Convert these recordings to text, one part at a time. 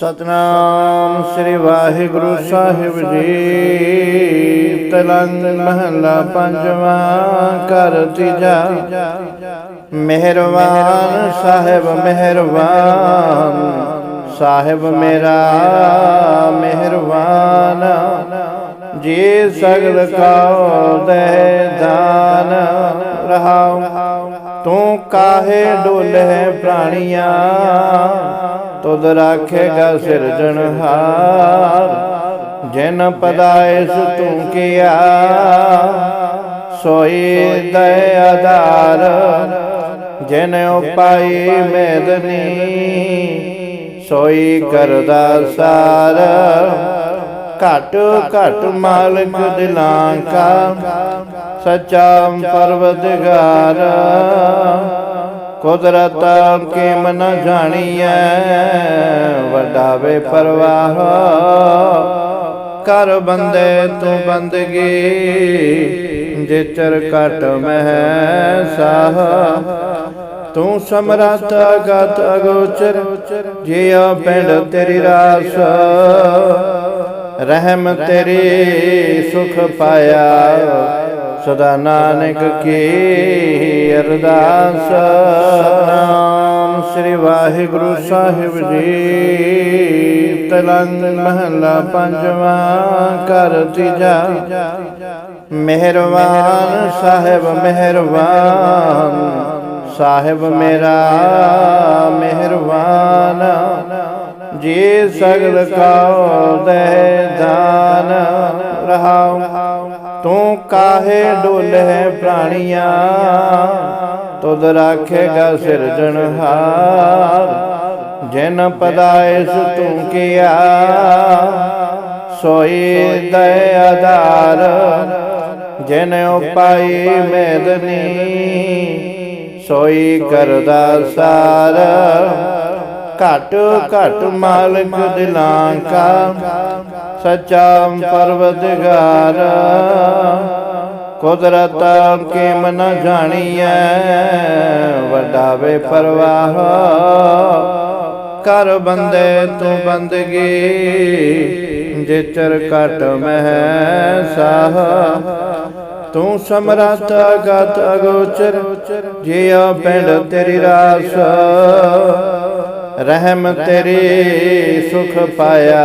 ਸਤਨਾਮ ਸ੍ਰੀ ਵਾਹਿਗੁਰੂ ਸਾਹਿਬ ਜੀ। ਤਲੰਗ ਮਹਲਾ ਪੰਜਵਾਂ ਕਰ ਤੀਜਾ। ਮਿਹਰਬਾਨ ਸਾਹਿਬ ਮਿਹਰਬਾਨ। ਸਾਹਿਬ ਮੇਰਾ ਮਿਹਰਬਾਨ। ਜੀ ਸਗਲ ਕਾਉ ਦੇ ਦਾਨ। ਰਹਾਉ। ਤੂੰ ਕਾਹੇ ਡੋਲੇ ਪ੍ਰਾਣੀਆਂ? ਤੁਧ ਰਾਖੇਗਾ ਸਿਰਜਣਹਾਰ ਜਿਨ ਪਦਾਇਸ ਤੂੰ ਕੀਆ, ਸੋਈ ਦਇ ਆਧਾਰ। ਜਿਨ ਉਪਾਈ ਮੇਦਨੀ ਸੋਈ ਕਰਦਾ ਸਾਰ। ਘਟ ਘਟ ਮਾਲਕ ਦਿਲਾਂ ਕਾ, ਸੱਚਾ ਪਰਵਦਗਾਰ ਕੁਦਰਤ ਕਿਮ ਨ ਜਾਣੀਐ? ਵੱਡਾ ਵੇ ਪਰਵਾਹ। ਕਰ ਬੰਦੇ ਤੂੰ ਬੰਦਗੀ, ਜਿਚਰ ਕਟ ਮਹਿ ਸਾਹ ਤੂੰ ਸਮਰੱਥ ਅਗਤ ਅਗੋਚਰ, ਜਿਉ ਪਿੰਡ ਤੇਰੀ ਰਾਸ। ਰਹਿਮ ਤੇਰੀ ਸੁਖ ਪਾਇਆ। ਸਦਾ ਨਾਨਕ ਕੀ ਅਰਦਾਸ। ਨਾਮ ਸ੍ਰੀ ਵਾਹਿਗੁਰੂ ਸਾਹਿਬ ਜੀ। ਤਲੰਗ ਮਹਲਾ ਪੰਜਵਾਂ ਕਰ ਤੀਜਾ। ਮਿਹਰਬਾਨ ਸਾਹਿਬ ਮਿਹਰਬਾਨ। ਸਾਹਿਬ ਮੇਰਾ ਮਿਹਰਬਾਨ। ਜੀ ਸਗਲ ਕਾਉ ਦੇ ਦਾਨ। ਰਹਾਉ। ਤੂੰ ਕਾਹੇ ਡੋਲੇ ਪ੍ਰਾਣੀਆਂ? ਤੁਧ ਰਾਖੇਗਾ ਸਿਰਜਣਹਾਰ ਜਿਨ ਪਦਾਇਸ ਤੂੰ ਕੀਆ, ਸੋਈ ਦਇ ਆਧਾਰ। ਜਿਨ ਉਪਾਈ ਮੇਦਨੀ ਸੋਈ ਕਰਦਾ ਸਾਰ। ਘਟ ਘਟ ਮਾਲਕ ਦਿਲਾਂ ਕਾ। ਸੱਚਾ ਪਰਵਦਗਾਰ। ਕੁਦਰਤ ਕਿਮ ਨ ਜਾਣੀਐ ਵੱਡਾ ਵੇ ਪਰਵਾਹ। ਕਰ ਬੰਦੇ ਤੂੰ ਬੰਦਗੀ, ਜੇਚਰ ਕਟ ਮਹਿ ਸਾਹ ਤੂੰ ਸਮਰੱਥ ਅਗਤ ਅਗੋਚਰ, ਜਿਉ ਪਿੰਡ ਤੇਰੀ ਰਾਸ। ਰਹਿਮ ਤੇਰੀ ਸੁਖ ਪਾਇਆ।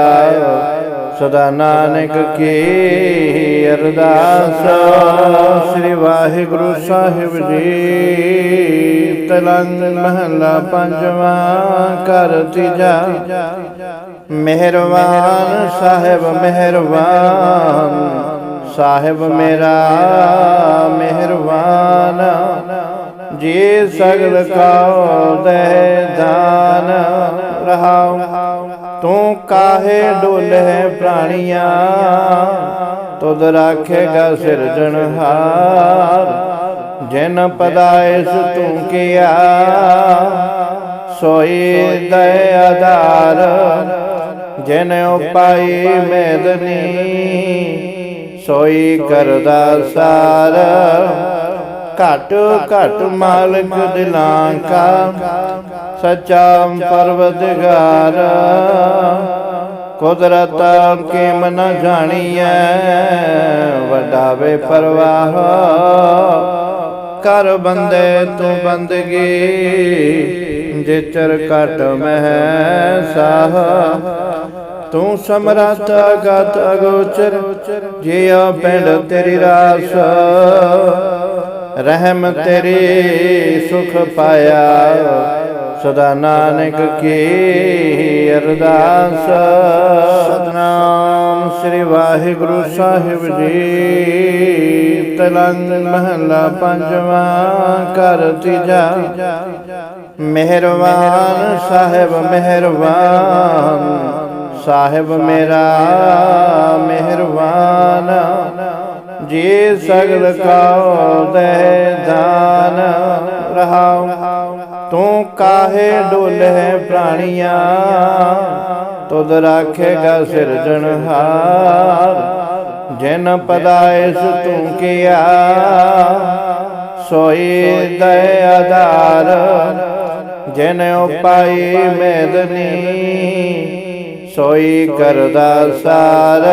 ਸਦਾ ਨਾਨਕ ਕੀ ਅਰਦਾਸ। ਸ੍ਰੀ ਵਾਹਿਗੁਰੂ ਸਾਹਿਬ ਜੀ, ਤਲੰਗ ਮਹਲਾ ਪੰਜਵਾਂ ਕਰ ਤੀਜਾ। ਮਿਹਰਬਾਨ ਸਾਹਿਬ ਮਿਹਰਬਾਨ। ਸਾਹਿਬ ਮੇਰਾ ਮਿਹਰਬਾਨ। ਜੀ ਸਗਲ ਕਾਉ ਦੇ ਦਾਨ ਰਹਾਉ। ਤੂੰ ਕਾਹੇ ਡੋਲੇ ਪ੍ਰਾਣੀਆਂ? ਤੁਧ ਰਾਖੇਗਾ ਸਿਰਜਣਹਾਰ ਜਿਨ ਪਦਾਇਸ ਤੂੰ ਕੀਆ, ਸੋਈ ਦਇ ਆਧਾਰ। ਜਿਨ ਉਪਾਈ ਮੇਦਨੀ ਸੋਈ ਕਰਦਾ ਸਾਰ। ਘਟ ਘਟ ਮਾਲਕ ਦਿਲਾਂ ਕਾ ਸੱਚਾ ਪਰਵਦਗਾਰ ਕੁਦਰਤ ਕਿਮ ਨ ਜਾਣੀਐ ਵੱਡਾ ਵੇ ਪਰਵਾਹ। ਕਰ ਬੰਦੇ ਤੂੰ ਬੰਦਗੀ, ਜਿਚਰ ਕਟ ਮਹਿ ਸਾਹ ਤੂੰ ਸਮਰੱਥ ਅਗਤ ਅਗੋਚਰ, ਜਿਉ ਪਿੰਡ ਤੇਰੀ ਰਾਸ। ਰਹਿਮ ਤੇਰੀ ਸੁਖ ਪਾਇਆ। ਸਦਾ ਨਾਨਕ ਕੀ ਅਰਦਾਸ। ਸਤਨਾਮ ਸ੍ਰੀ ਵਾਹਿਗੁਰੂ ਸਾਹਿਬ ਜੀ। ਤਲੰਗ ਮਹਲਾ ਪੰਜਵਾਂ ਕਰ ਤੀਜਾ। ਮਿਹਰਬਾਨ ਸਾਹਿਬ ਮਿਹਰਬਾਨ ਸਾਹਿਬ ਮੇਰਾ ਮਿਹਰਬਾਨ ਜੀ ਸਗਲ ਕਾਉ ਦੇ ਦਾਨ। ਰਹਾਉ, ਤੂੰ ਕਾਹੇ ਡੋਲੇ ਪ੍ਰਾਣੀਆਂ? ਤੁਧ ਰਾਖੇਗਾ ਸਿਰਜਣਹਾਰ ਜਿਨ ਪਦਾਇਸ ਤੂੰ ਕੀਆ। ਸੋਈ ਦਇ ਆਧਾਰ, ਜਿਨ ਉਪਾਈ ਮੇਦਨੀ ਸੋਈ ਕਰਦਾ ਸਾਰ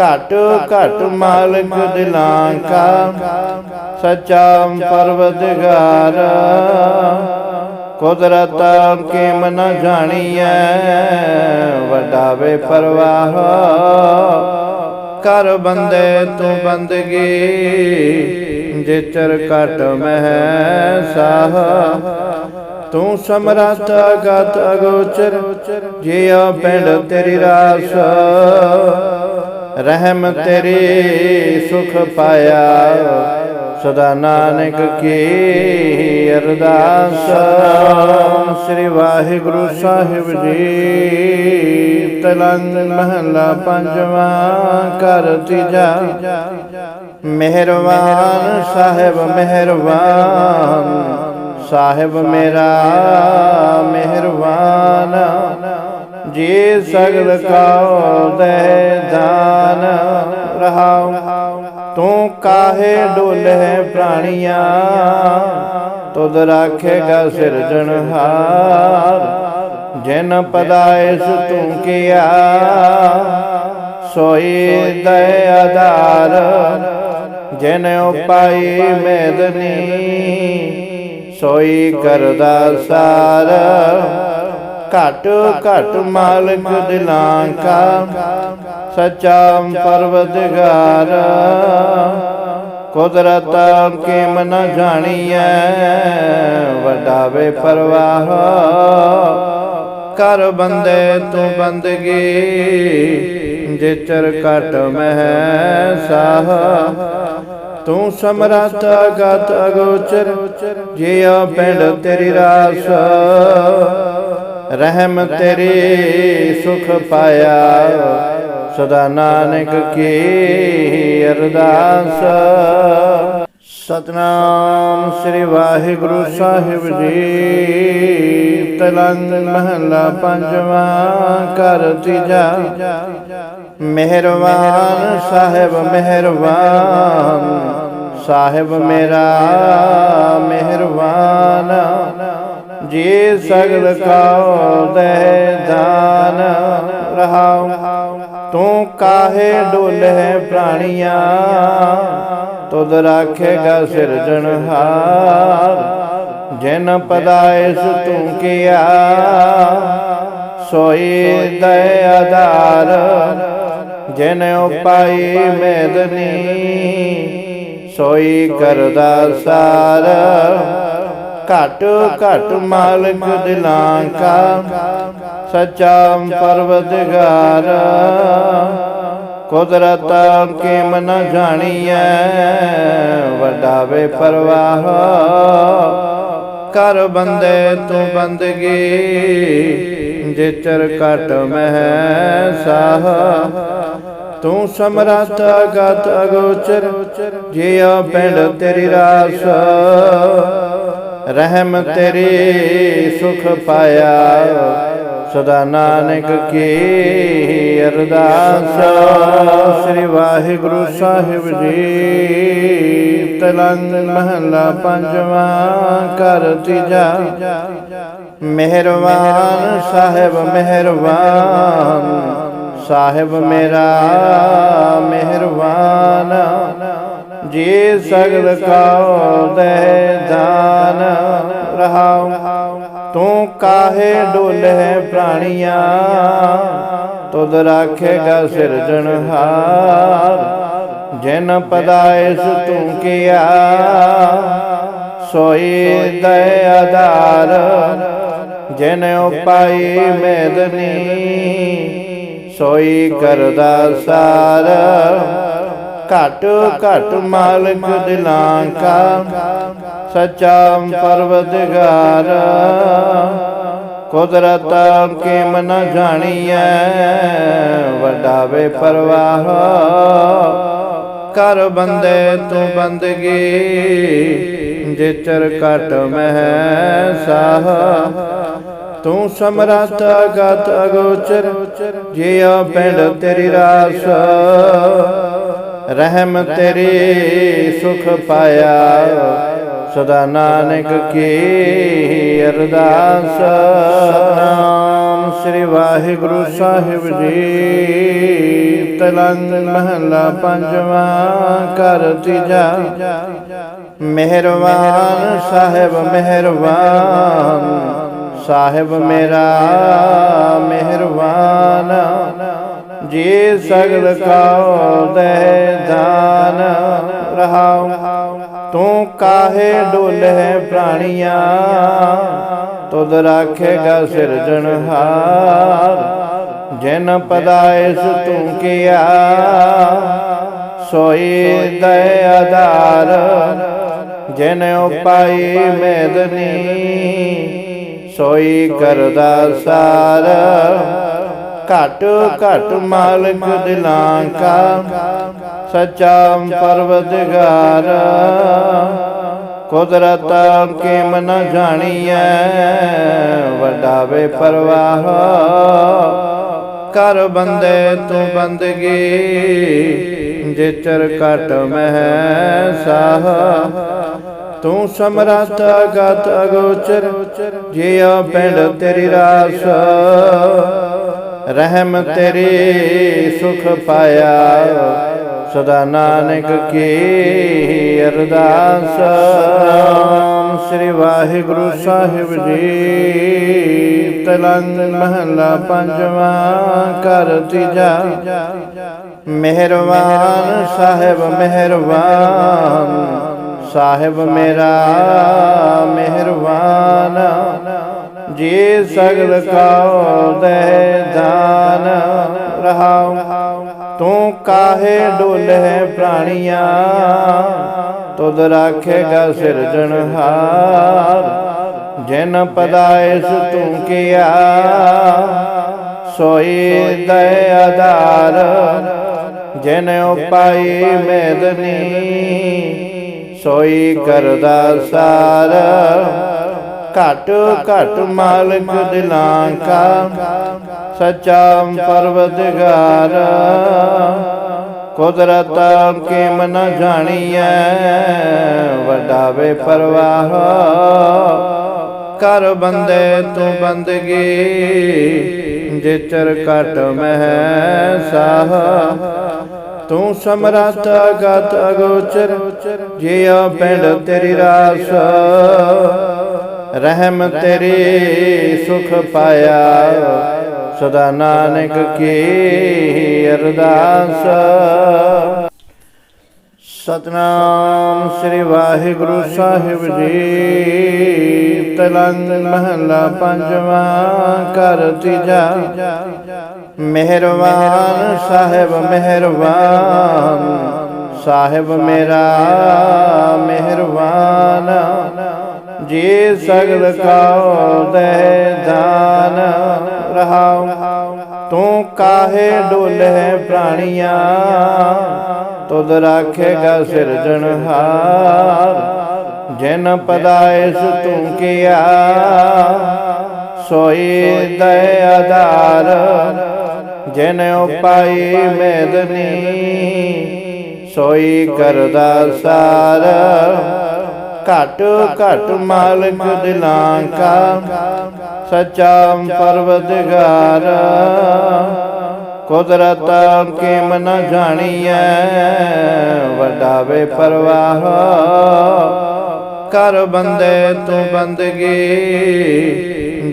ਘਟ ਘਟ ਮਾਲਕ ਦਿਲਾਂ ਕਾ ਸੱਚਾ ਪਰਵਦਗਾਰ ਕੁਦਰਤ ਕਿਮ ਨ ਜਾਣੀਐ ਵੱਡਾ ਵੇ ਪਰਵਾਹ। ਕਰ ਬੰਦੇ ਤੂੰ ਬੰਦਗੀ, ਜਿਚਰ ਕਟ ਮਹਿ ਸਾਹ ਤੂੰ ਸਮਰੱਥ ਗਤ ਅਗੋਚਰ, ਜਿਉ ਪਿੰਡ ਤੇਰੀ ਰਾਸ। ਰਹਿਮ ਤੇਰੀ ਸੁਖ ਪਾਇਆ। ਸਦਾ ਨਾਨਕ ਕੀ ਅਰਦਾਸ। ਸ੍ਰੀ ਵਾਹਿਗੁਰੂ ਸਾਹਿਬ ਜੀ ਤਲੰਗ ਮਹਲਾ ਪੰਜਵਾ ਕਰ ਤੀਜਾ। ਮਿਹਰਬਾਨ ਸਾਹਿਬ ਮਿਹਰਬਾਨ। ਸਾਹਿਬ ਮੇਰਾ ਮਿਹਰਬਾਨ। ਜੀ ਸਗਲ ਕਾ ਦੇ ਦਾਨ ਰਹਾਉ, ਤੂੰ ਕਾਹੇ ਡੋਲੇ ਪ੍ਰਾਣੀਆਂ? ਤੁਧ ਰਾਖੇਗਾ ਸਿਰਜਣਹਾਰ ਜਿਨ ਪਦਾਇਸ ਤੂੰ ਕੀਆ। ਸੋਈ ਦਇਆਦਾਰ ਜਿਨ ਉਪਾਈ ਮੇਦਨੀ ਸੋਈ ਕਰਦਾ ਸਾਰ। ਘਟ ਘਟ ਮਾਲਕ ਦਿਲਾਂ ਕਾ ਸੱਚਾ ਪਰਵਦਗਾਰ ਕੁਦਰਤ ਕਿਮ ਨ ਜਾਣੀਐ ਵੱਡਾ ਵੇ ਪਰਵਾਹ। ਕਰ ਬੰਦੇ ਤੂੰ ਬੰਦਗੀ ਜਿਚਰ ਕਟ ਮਹਿ ਸਾਹ ਤੂੰ ਸਮਰੱਥ ਗਤ ਅਗੋਚਰ ਜਿਉ ਪਿੰਡ ਤੇਰੀ ਰਾਸ। ਰਹਿਮ ਤੇਰੀ ਸੁਖ ਪਾਇਆ। ਸਦਾ ਨਾਨਕ ਕੀ ਅਰਦਾਸ। ਸਤਨਾਮ ਸ੍ਰੀ ਵਾਹਿਗੁਰੂ ਸਾਹਿਬ ਜੀ। ਤਲੰਗ ਮਹਲਾ ਪੰਜਵਾ ਕਰ ਤੀਜਾ। ਮਿਹਰਬਾਨ ਸਾਹਿਬ ਮਿਹਰਬਾਨ ਸਾਹਿਬ ਮੇਰਾ ਮਿਹਰਬਾਨ ਜੀ ਸਗਲ ਕਾ ਦੇ ਦਾਨ ਰਹਾਉ। ਤੂੰ ਕਾਹੇ ਡੋਲੇ ਪ੍ਰਾਣੀਆਂ? ਤੁਧ ਰਾਖੇਗਾ ਸਿਰਜਣਹਾਰ ਜਿਨ ਪਦਾਇਸ ਤੂੰ ਕੀਆ, ਸੋਈ ਦਇਆਦਾਰ ਜਿਨ ਉਪਾਈ ਮੇਦਨੀ ਸੋਈ ਕਰਦਾ ਸਾਰ। ਘਟ ਘਟ ਮਾਲਕ ਦਿਲਾਂ ਕਾ, ਸੱਚਾ ਪਰਵਦਗਾਰ ਕੁਦਰਤ ਕਿਮ ਨ ਜਾਣੀਐ ਵੱਡਾ ਵੇ ਪਰਵਾਹ। ਕਰ ਬੰਦੇ ਤੂੰ ਬੰਦਗੀ, ਜਿਚਰ ਕਟ ਮਹਿ ਸਾਹ ਤੂੰ ਸਮਰੱਥ ਅਗਤ ਅਗੋਚਰ, ਜਿਉ ਪਿੰਡ ਤੇਰੀ ਰਾਸ। ਰਹਿਮ ਤੇਰੇ ਸੁਖ ਪਾਇਆ। ਸਦਾ ਨਾਨਕ ਕੀ ਅਰਦਾਸ। ਸ੍ਰੀ ਵਾਹਿਗੁਰੂ ਸਾਹਿਬ ਜੀ, ਤਲੰਗ ਮਹਲਾ ਪੰਜਵਾਂ ਕਰ ਤੀਜਾ। ਮਿਹਰਬਾਨ ਸਾਹਿਬ ਮਿਹਰਬਾਨ। ਸਾਹਿਬ ਮੇਰਾ ਮਿਹਰਬਾਨ। ਜੀ ਸਗਲ ਕਾ ਦੇ ਦਾਨ, ਰਹਾਉ। ਤੂੰ ਕਾਹੇ ਡੋਲੇ ਪ੍ਰਾਣੀਆਂ? ਤੁਧ ਰਾਖੇਗਾ ਸਿਰਜਣਹਾਰ ਜਿਨ ਪਦਾਇਸ ਤੂੰ ਕੀਆ, ਸੋਈ ਦਇਆਦਾਰ ਜਿਨ ਉਪਾਈ ਮੇਦਨੀ ਸੋਈ ਕਰਦਾ ਸਾਰ। ਘਟ ਘਟ ਮਾਲਕ ਦਿਲਾਂ ਕਾ। ਸੱਚਾ ਪਰਵਦਗਾਰ ਕੁਦਰਤ ਕਿਮ ਨ ਜਾਣੀਐ? ਵੱਡਾ ਵੇ ਪਰਵਾਹ। ਕਰ ਬੰਦੇ ਤੂੰ ਬੰਦਗੀ। ਜਿਚਰ ਕਟ ਮਹਿ ਸਾਹ ਤੂੰ ਸਮਰੱਥ ਗਤ ਅਗੋਚਰ। ਜਿਉ ਪਿੰਡ ਤੇਰੀ ਰਾਸ। ਰਹਿਮ ਤੇਰੇ ਸੁਖ ਪਾਇਆ। ਸਦਾ ਨਾਨਕ ਕੀ ਅਰਦਾਸ। ਸਤਨਾਮ ਸ੍ਰੀ ਵਾਹਿਗੁਰੂ ਵਾਹਿਗੁਰੂ ਸਾਹਿਬ ਜੀ। ਤਲੰਗ ਮਹਲਾ ਪੰਜਵਾਂ ਕਰ ਤੀਜਾ। ਮਿਹਰਬਾਨ ਸਾਹਿਬ ਮਿਹਰਬਾਨ। ਸਾਹਿਬ ਮੇਰਾ ਮਿਹਰਬਾਨ। ਜੀ ਸਗਲ ਕਾਉ ਦੇ ਦਾਨ ਰਹਾਉ। ਤੂੰ ਕਾਹੇ ਡੋਲੇ ਪ੍ਰਾਣੀਆਂ? ਤੁਧ ਰਾਖੇਗਾ ਸਿਰਜਣਹਾਰ ਜਿਨ ਪਦਾਇਸ ਤੂੰ ਕੀਆ, ਸੋਈ ਦਇ ਆਧਾਰ। ਜਿਨ ਉਪਾਈ ਮੇਦਨੀ ਸੋਈ ਕਰਦਾ ਸਾਰ। ਘਟ ਘਟ ਮਾਲਕ ਦਿਲਾਂ ਕਾ। ਸੱਚਾ ਪਰਵਦਗਾਰ ਕੁਦਰਤ ਕਿਮ ਨ ਜਾਣੀਐ? ਵੱਡਾ ਵੇ ਪਰਵਾਹ। ਕਰ ਬੰਦੇ ਤੂੰ ਬੰਦਗੀ। ਜਿਚਰ ਕਟ ਮਹਿ ਸਾਹ ਤੂੰ ਸਮਰੱਥ ਅਗਤ ਅਗੋਚਰ। ਜਿਉ ਪਿੰਡ ਤੇਰੀ ਰਾਸ। ਰਹਿਮ ਤੇਰੀ ਸੁਖ ਪਾਇਆ। ਸਦਾ ਨਾਨਕ ਕੀ ਅਰਦਾਸ। ਸ੍ਰੀ ਵਾਹਿਗੁਰੂ ਸਾਹਿਬ ਜੀ ਤਲੰਗ ਮਹਲਾ ਪੰਜਵਾਂ ਕਰ ਤੀਜਾ। ਮਿਹਰਬਾਨ ਸਾਹਿਬ ਮਿਹਰਬਾਨ। ਸਾਹਿਬ ਮੇਰਾ ਮਿਹਰਬਾਨ। ਜੀ ਸਗਲ ਕਾਉ ਦੇ ਦਾਨ ਰਹਾਉ। ਤੂੰ ਕਾਹੇ ਡੋਲੇ ਪ੍ਰਾਣੀਆਂ? ਤੁਧ ਰਾਖੇਗਾ ਸਿਰਜਣਹਾਰ ਜਿਨ ਪਦਾਇਸ ਤੂੰ ਕੀਆ। ਸੋਈ ਦਇ ਆਧਾਰ। ਜਿਨ ਉਪਾਈ ਮੇਦਨੀ। ਸੋਈ ਕਰਦਾ ਸਾਰ। ਘਟ ਘਟ ਮਾਲਕ ਦਿਲਾਂ ਕਾ, ਸੱਚਾ ਪਰਵਦਗਾਰ ਕੁਦਰਤ ਕਿਮ ਨ ਜਾਣੀਐ ਵੱਡਾ ਵੇ ਪਰਵਾਹ। ਕਰ ਬੰਦੇ ਤੂੰ ਬੰਦਗੀ, ਜਿਚਰ ਕਟ ਮਹਿ ਸਾਹ ਤੂੰ ਸਮਰੱਥ ਅਗਤ ਅਗੋਚਰ, ਜਿਉ ਪਿੰਡ ਤੇਰੀ ਰਾਸ। ਰਹਿਮ ਤੇਰੀ ਸੁਖ ਪਾਇਆ। ਸਦਾ ਨਾਨਕ ਕੀ ਅਰਦਾਸ। ਸਤਨਾਮ ਸ੍ਰੀ ਵਾਹਿਗੁਰੂ ਸਾਹਿਬ ਜੀ। ਤਲੰਗ ਮਹਲਾ ਪੰਜਵਾਂ ਕਰ ਤੀਜਾ। ਮਿਹਰਬਾਨ ਸਾਹਿਬ ਮਿਹਰਬਾਨ। ਸਾਹਿਬ ਮੇਰਾ ਮਿਹਰਬਾਨ। ਜੀ ਸਗਲ ਕਾਉ ਦੇ ਦਾਨ ਰਹਾਉ। ਤੂੰ ਕਾਹੇ ਡੋਲੇ ਪ੍ਰਾਣੀਆਂ? ਤੁਧ ਰਾਖੇਗਾ ਸਿਰਜਣਹਾਰ ਜਿਨ ਪਦਾਇਸ ਤੂੰ ਕੀਆ, ਸੋਈ ਦਇ ਆਧਾਰ। ਜਿਨ ਉਪਾਈ ਮੇਦਨੀ ਸੋਈ ਕਰਦਾ ਸਾਰ। ਘਟ ਘਟ ਮਾਲਕ ਦਿਲਾਂ ਕਾ। ਸੱਚਾ ਪਰਵਦਗਾਰ ਕੁਦਰਤ ਕਿਮ ਨ ਜਾਣੀਐ ਵੱਡਾ ਵੇ ਪਰਵਾਹ। ਕਰ ਬੰਦੇ ਤੂੰ ਬੰਦਗੀ,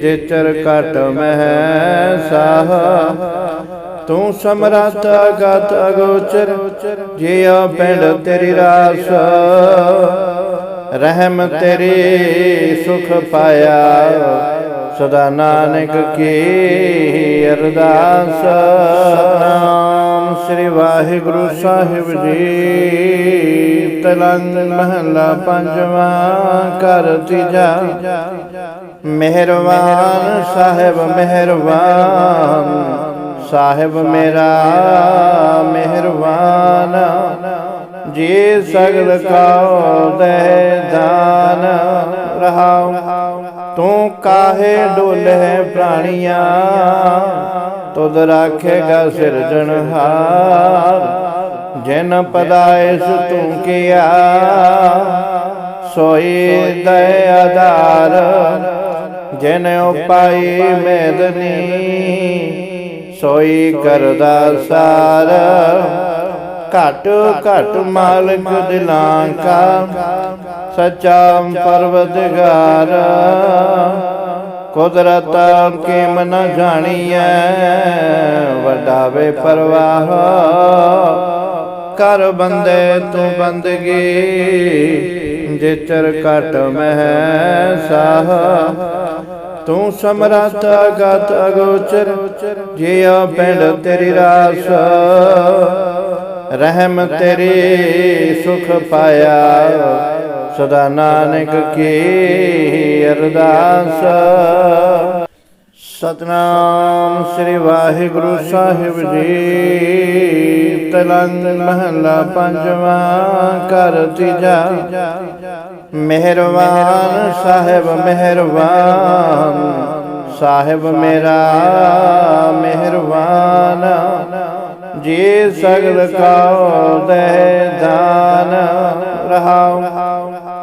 ਜਿਚਰ ਕਟ ਮਹਿ ਸਾਹ ਤੂੰ ਸਮਰੱਥ ਅਗਤ ਅਗੋਚਰ, ਜਿਉ ਪਿੰਡ ਤੇਰੀ ਰਾਸ। ਰਹਿਮ ਤੇਰੀ ਸੁਖ ਪਾਇਆ। ਸਦਾ ਨਾਨਕ ਕੀ ਅਰਦਾਸ। ਨਾਮ ਸ੍ਰੀ ਵਾਹਿਗੁਰੂ ਸਾਹਿਬ ਜੀ। ਤਲੰਗ ਮਹਲਾ ਪੰਜਵਾਂ ਕਰ ਤੀਜਾ। ਮਿਹਰਬਾਨ ਸਾਹਿਬ ਮਿਹਰਬਾਨ। ਸਾਹਿਬ ਮੇਰਾ ਮਿਹਰਬਾਨ। ਜੀ ਸਗਲ ਕਾਉ ਦੇ ਦਾਨ ਰਹਾਉ, ਤੂੰ ਕਾਹੇ ਡੋਲੇ ਪ੍ਰਾਣੀਆਂ? ਤੁਧ ਰਾਖੇਗਾ ਸਿਰਜਣਹਾਰ ਜਿਨ ਪਦਾਇਸ ਤੂੰ ਕੀਆ? ਸੋਈ ਦਇ ਆਧਾਰ, ਜਿਨ ਉਪਾਈ ਮੇਦਨੀ ਸੋਈ ਕਰਦਾ ਸਾਰ। ਘਟ ਘਟ ਮਾਲਕ ਦਿਲਾਂ ਕਾ ਸੱਚਾ ਪਰਵਤਗਾਰ। ਕੁਦਰਤ ਕੇ ਮਨ ਜਾਣੀਐ ਵੱਡਾ ਵੇ ਪਰਵਾਹ। ਕਰ ਬੰਦੇ ਤੂੰ ਬੰਦਗੀ, ਜਿਚਰ ਕਟ ਮਹਿ ਸਾਹ ਤੂੰ ਸਮਰੱਥ ਅਗਤ ਅਗੋਚਰ, ਜਿਉ ਪਿੰਡ ਤੇਰੀ ਰਾਸ। ਰਹਿਮ ਤੇਰੀ ਸੁਖ ਪਾਇਆ। ਸਦਾ ਨਾਨਕ ਕੀ ਅਰਦਾਸ। ਸਤਨਾਮ ਸ੍ਰੀ ਵਾਹਿਗੁਰੂ ਸਾਹਿਬ ਜੀ। ਤਲੰਗ ਮਹਲਾ ਪੰਜਵਾਂ ਕਰ ਤੀਜਾ। ਮਿਹਰਬਾਨ ਸਾਹਿਬ ਮਿਹਰਬਾਨ। ਸਾਹਿਬ ਮੇਰਾ ਮਿਹਰਬਾਨ। ਜੀ ਸਗਲ ਕਾ ਦੇ ਦਾਨ ਰਹਾਉ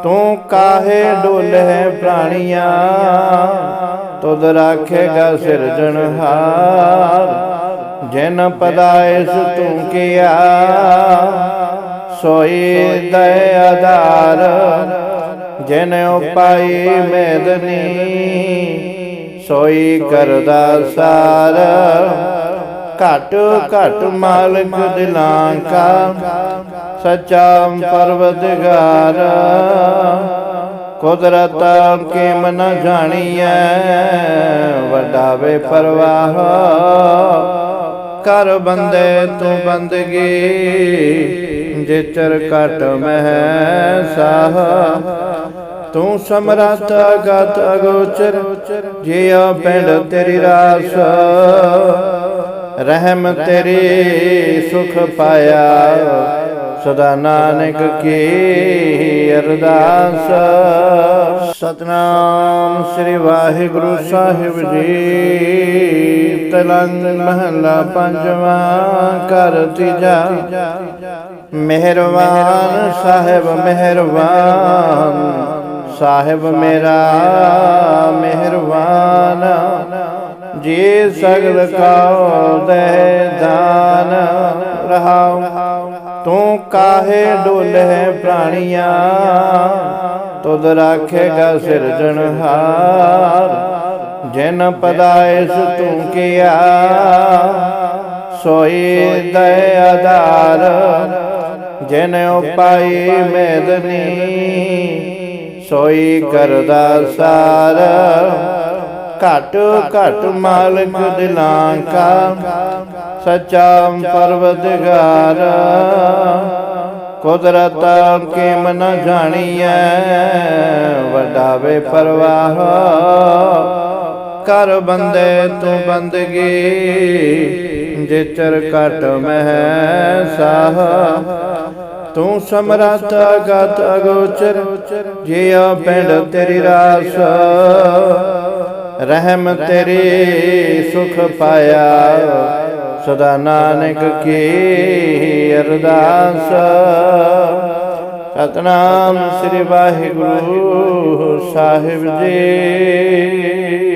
ਤੂੰ ਕਾਹੇ ਡੋਲੇ ਪ੍ਰਾਣੀਆਂ? ਤੁਧ ਰਾਖੇਗਾ ਸਿਰਜਣਹਾਰ ਜਿਨ ਪਦਾਇਸ ਤੂੰ ਕੀਆ। ਸੋਈ ਦਇ ਆਧਾਰ। ਜਿਨ ਉਪਾਈ ਮੇਦਨੀ ਸੋਈ ਕਰਦਾ ਸਾਰ। ਘਟ ਘਟ ਮਾਲਕ ਦਿਲਾਂ ਕਾ ਸੱਚਾ ਪਰਵਤਗਾਰ। ਕੁਦਰਤ ਕੇ ਮਨ ਜਾਣੀਐ ਵੱਡਾ ਵੇ ਪਰਵਾਹ। ਕਰ ਬੰਦੇ ਤੂੰ ਬੰਦਗੀ, ਜਿਚਰ ਕਟ ਮਹਿ ਸਾਹ ਤੂੰ ਸਮਰੱਥ ਅਗਤ ਅਗੋਚਰ, ਜਿਉ ਪਿੰਡ ਤੇਰੀ ਰਾਸ। ਰਹਿਮ ਤੇਰੀ ਸੁਖ ਪਾਇਆ। ਸਦਾ ਨਾਨਕ ਕੀ ਅਰਦਾਸ। ਸਤਨਾਮ ਸ੍ਰੀ ਵਾਹਿਗੁਰੂ ਸਾਹਿਬ ਜੀ। ਤਲੰਗ ਮਹਲਾ ਪੰਜਵਾਂ ਕਰ ਤੀਜਾ। ਮਿਹਰਬਾਨ ਸਾਹਿਬ ਮਿਹਰਬਾਨ। ਸਾਹਿਬ ਮੇਰਾ ਮਿਹਰਬਾਨ। ਜੀ ਸਗਲ ਕਾ ਦੇ ਦਾਨ ਰਹਾਉ। ਤੂੰ ਕਾਹੇ ਡੋਲੇ ਪ੍ਰਾਣੀਆਂ? ਤੁਧ ਰਾਖੇਗਾ ਸਿਰਜਣਹਾਰ ਜਿਨ ਪਦਾਇਸ ਤੂੰ ਕੀਆ, ਸੋਈ ਦਇ ਆਧਾਰ। ਜਿਨ ਉਪਾਈ ਮੇਦਨੀ ਸੋਈ ਕਰਦਾ ਸਾਰ। ਘਟ ਘਟ ਮਾਲਕ ਦਿਲਾਂ ਕਾ, ਸੱਚਾ ਪਰਵਤਗਾਰ। ਕੁਦਰਤ ਕੇ ਮਨ ਜਾਣੀਐ ਵੱਡਾ ਵੇ ਪਰਵਾਹ। ਕਰ ਬੰਦੇ ਤੂੰ ਬੰਦਗੀ, ਜਿਚਰ ਕਟ ਮਹਿ ਸਾਹ ਤੂੰ ਸਮਰੱਥ ਅਗਤ ਅਗੋਚਰ, ਜਿਉ ਪਿੰਡ ਤੇਰੀ ਰਾਸ। ਰਹਿਮ ਤੇਰੀ ਸੁਖ ਪਾਇਆ। ਸਦਾ ਨਾਨਕ ਕੀ ਅਰਦਾਸ। ਸਤਨਾਮ ਸ੍ਰੀ ਵਾਹਿਗੁਰੂ ਸਾਹਿਬ ਜੀ।